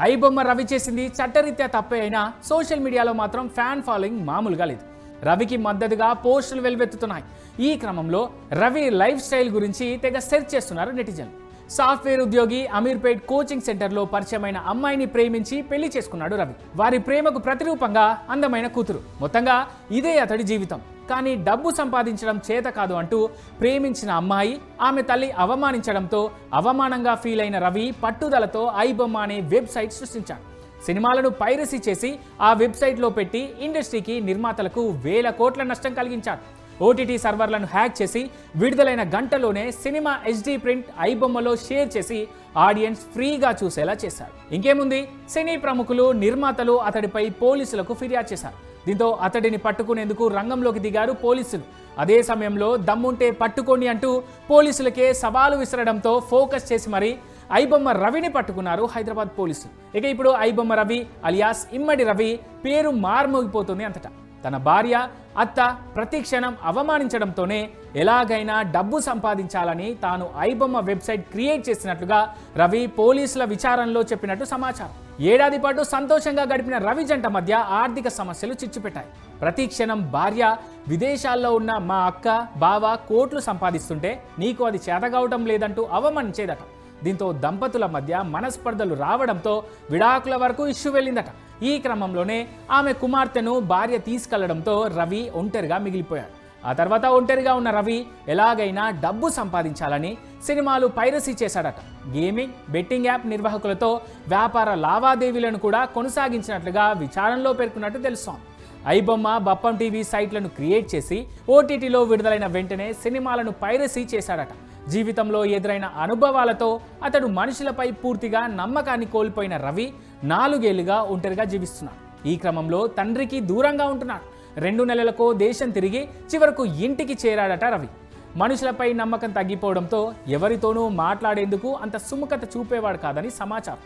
ఐబొమ్మ రవి చేసింది చట్టరీత్యా తప్పే అయినా సోషల్ మీడియాలో మాత్రం ఫ్యాన్ ఫాలోయింగ్ మామూలుగా లేదు. రవికి మద్దతుగా పోస్టులు వెల్వెత్తుతున్నాయి. ఈ క్రమంలో రవి లైఫ్ స్టైల్ గురించి తెగ సెర్చ్ చేస్తున్నారు నెటిజన్లు సాఫ్ట్వేర్ ఉద్యోగి అమీర్పేట్ కోచింగ్ సెంటర్లో పరిచయమైన అమ్మాయిని ప్రేమించి పెళ్ళి చేసుకున్నాడు రవి. వారి ప్రేమకు ప్రతిరూపంగా అందమైన కూతురు. మొత్తంగా ఇదే అతడి జీవితం. కానీ డబ్బు సంపాదించడం చేత కాదు అంటూ ప్రేమించిన అమ్మాయి ఆమె తల్లి అవమానించడంతో అవమానంగా ఫీల్ అయిన రవి పట్టుదలతో ఐబొమ్మ అనే వెబ్సైట్ సృష్టించాడు. సినిమాలను పైరసీ చేసి ఆ వెబ్సైట్లో పెట్టి ఇండస్ట్రీకి నిర్మాతలకు వేల కోట్ల నష్టం కలిగించాడు. ఓటీటీ సర్వర్లను హ్యాక్ చేసి విడుదలైన గంటలోనే సినిమా హెచ్డి ప్రింట్ ఐబొమ్మలో షేర్ చేసి ఆడియన్స్ ఫ్రీగా చూసేలా చేశారు. ఇంకేముంది? సినీ ప్రముఖులు నిర్మాతలు అతడిపై పోలీసులకు ఫిర్యాదు చేశారు. దీంతో అతడిని పట్టుకునేందుకు రంగంలోకి దిగారు పోలీసులు. అదే సమయంలో దమ్ముంటే పట్టుకోండి అంటూ పోలీసులకే సవాలు విసరడంతో ఫోకస్ చేసి మరి ఐబొమ్మ రవిని పట్టుకున్నారు హైదరాబాద్ పోలీసులు. ఇక ఇప్పుడు ఐబొమ్మ రవి అలియాస్ ఇమ్మడి రవి పేరు మార్మోగిపోతుంది అంతటా. తన భార్య అత్త ప్రతి క్షణం అవమానించడంతోనే ఎలాగైనా డబ్బు సంపాదించాలని తాను ఐబొమ్మ వెబ్సైట్ క్రియేట్ చేసినట్లుగా రవి పోలీసుల విచారణలో చెప్పినట్టు సమాచారం. ఏడాది పాటు సంతోషంగా గడిపిన రవి జంట మధ్య ఆర్థిక సమస్యలు చిచ్చుపెట్టాయి. ప్రతి క్షణం భార్య విదేశాల్లో ఉన్న మా అక్క బావ కోట్లు సంపాదిస్తుంటే నీకు అది చేతగావటం లేదంటూ అవమానించేదట. దీంతో దంపతుల మధ్య మనస్పర్ధలు రావడంతో విడాకుల వరకు ఇష్యూ వెళ్ళిందట. ఈ క్రమంలోనే ఆమె కుమార్తెను భార్య తీసుకెళ్ళడంతో రవి ఒంటరిగా మిగిలిపోయాడు. ఆ తర్వాత ఒంటరిగా ఉన్న రవి ఎలాగైనా డబ్బు సంపాదించాలని సినిమాలు పైరసీ చేశాడట. గేమింగ్ బెట్టింగ్ యాప్ నిర్వాహకులతో వ్యాపార లావాదేవీలను కూడా కొనసాగించినట్లుగా విచారణలో పేర్కొన్నట్టు తెలుస్తోంది. ఐబొమ్మ బప్పం టీవీ సైట్లను క్రియేట్ చేసి ఓటీటీలో విడుదలైన వెంటనే సినిమాలను పైరసీ చేశాడట. జీవితంలో ఎదురైన అనుభవాలతో అతడు మనుషులపై పూర్తిగా నమ్మకాన్ని కోల్పోయిన రవి నాలుగేళ్ళుగా ఒంటరిగా జీవిస్తున్నాడు. ఈ క్రమంలో తండ్రికి దూరంగా ఉంటున్నాడు. రెండు నెలలకో దేశం తిరిగి చివరకు ఇంటికి చేరాడట రవి. మనుషులపై నమ్మకం తగ్గిపోవడంతో ఎవరితోనూ మాట్లాడేందుకు అంత సుముఖత చూపేవాడు కాదని సమాచారం.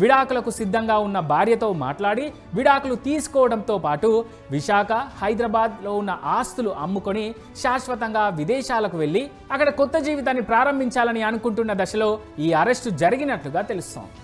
విడాకులకు సిద్ధంగా ఉన్న భార్యతో మాట్లాడి విడాకులు తీసుకోవడంతో పాటు విశాఖ హైదరాబాద్లో ఉన్న ఆస్తులు అమ్ముకొని శాశ్వతంగా విదేశాలకు వెళ్ళి అక్కడ కొత్త జీవితాన్ని ప్రారంభించాలని అనుకుంటున్న దశలో ఈ అరెస్టు జరిగినట్లుగా తెలుస్తోంది.